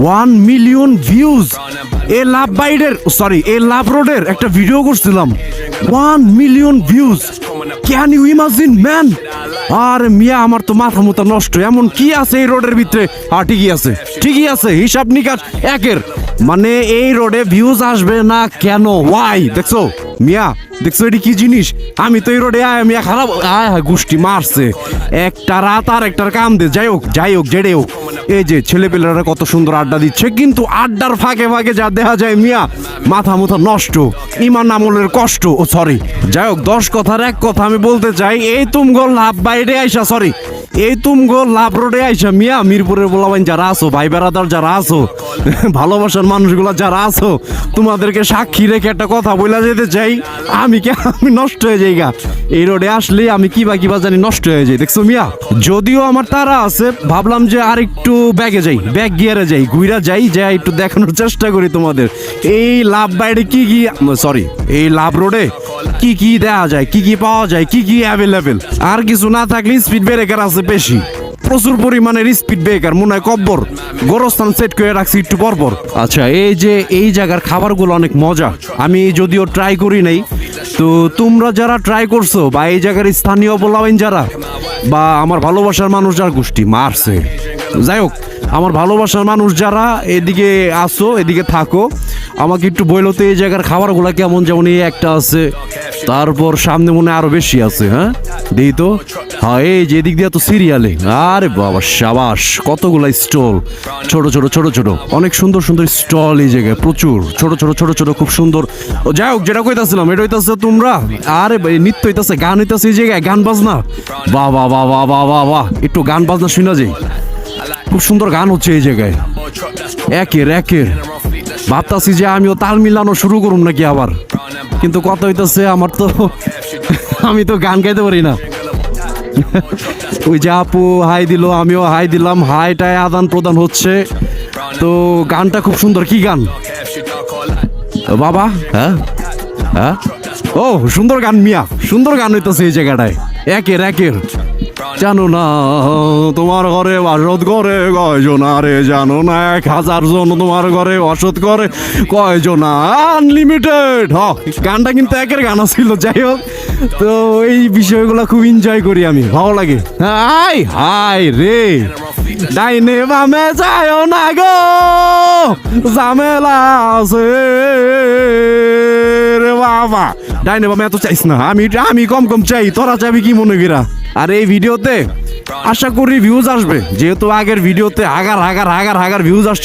One million views a love বাইডের sorry a love রোডের একটা video করছিলাম। One million views can you imagine man আর মিয়া, আমার তো মাথা মতো নষ্ট। এমন কি আছে এই রোডের ভিতরে? আর ঠিকই আছে। ঠিকই আছে, হিসাব নিকাশ একের। মানে এই রোডে ভিউজ আসবে না কেন? ওয়াই দেখছ? মিয়া, দেখছ এটি কি জিনিস? আমি তো এই রোডে আয়, মিয়া, খারাপ। আয়, হায় গুষ্টি মারছে। একটা রাত আর একটার কাম দে। যাই হোক যাই হোক, জেডে হোক। এই যে ছেলেপেলেরা কত সুন্দর আড্ডা দিচ্ছে, কিন্তু আড্ডার ফাঁকে ফাঁকে যা দেখা যায়, মিয়া, মাথা মুথা নষ্ট, ইমান আমলের কষ্ট। ও সরি যাই হোক, দশ কথার এক কথা আমি বলতে চাই, এই তুমগো লাভ বাইরে আইসা সরি এই তুমগো লাভ রোডে আইসা মিয়া, মিরপুরের বলাবাইন যারা আছো, ভাই বেড়াদার যারা আছো, ভালোবাসার মানুষগুলা যারা আছো, তোমাদেরকে সাক্ষী রেখে একটা কথা বলে যেতে চাই। আমি কে? আমি নষ্ট হয়ে যাই গা। এই রোডে আসলে আমি কি বা কিবা জানি নষ্ট হয়ে যাই। দেখছ মিয়া? যদিও আমার তারা আছে, ভাবলাম যে আর একটু ব্যাগে যাই, ব্যাগ গিয়ারে যাই ঘুরা যাই যাই একটু দেখানোর চেষ্টা করি তোমাদের। এই লাভ বাইরে কি কি সরি এই লাভ রোডে কি কি দেওয়া যায়, কি কি পাওয়া যায়, কি কি অ্যাভেলেবেল আর কিছু না থাকলে স্পিড ব্রেকার আছে বেশি। প্রচুর পরিমাণের স্পিড ব্রেকার মনে হয় কব্বর। গোরস্থান সেট করে রাখছি একটু পরপর। আচ্ছা এই যে এই জায়গার খাবারগুলো অনেক মজা। আমি যদিও ট্রাই করি নাই। তো তোমরা যারা ট্রাই করছ বা এই জায়গার স্থানীয় বলাবেন যারা, বা আমার ভালোবাসার মানুষ যার গোষ্ঠী, মারছে। যাই হোক, আমার ভালোবাসার মানুষ যারা, এদিকে আসো, এদিকে থাকো। আমাকে একটু বইলো তো এই জায়গার খাবারগুলো কেমন, যেমন এই একটা আছে। তারপর সামনে মনে হয় আরও বেশি আছে হ্যাঁ? দিই তো। হ্যাঁ এই যে এদিক দিয়ে তো সিরিয়ালে। আরে বাবা, সাবাস, কতগুলা স্টল। ছোট ছোট ছোট ছোট। অনেক সুন্দর সুন্দর স্টল এই জায়গায়, প্রচুর। ছোট ছোট ছোট ছোট, খুব সুন্দর। যাই হোক, যেটা কইতাছিলাম, এটা হইতাছে তোমরা। আরে নৃত্য হইতাছে, গান হইতাছে এই জায়গায়, গান বাজনা। বাহ বাহ বাহ বাহ বাহ বাহ বাহ। একটু গান বাজনা শুনা যাই। খুব সুন্দর গান হচ্ছে এই জায়গায়। একের একের। ভাবতাছি যে আমিও তাল মিলানো শুরু করুম নাকি আবার। কিন্তু কথা হইতাছে, আমার তো আমি তো গান গাইতে পারি না। ওই যে আপু, হাই দিল, আমিও হাই দিলাম। হাইটায় আদান প্রদান হচ্ছে। তো গানটা খুব সুন্দর। কি গান? বাবা হ্যাঁ? হ্যাঁ? ও, সুন্দর গান মিয়া। সুন্দর গান হইতেছে এই জায়গাটায়। একের একের। জানো না, তোমার ঘরে বাসত করে কয়জন? আরে জানো না, এক হাজার জন তোমার ঘরে অসৎ করে কয়জন? আনলিমিটেড হ, গানটা কিন্তু একের গান ছিল যাই হোক। তো এই বিষয়গুলো খুব এনজয় করি আমি, ভালো লাগে। হাই হাই রে, ডাইনে বামে যায় না গো, ঝামেলা আছে রে বাবা। ডাইনে বামে এত চাইস না। আমি আমি কম কম চাই, তোরা চাবি কি মনে গিরা আর এই ভিডিওতে আশা করি ভিউজ আসবে। যেহেতু আগের ভিডিওতে হাগার হাগার হাগার হাগার ভিউজ আসছে।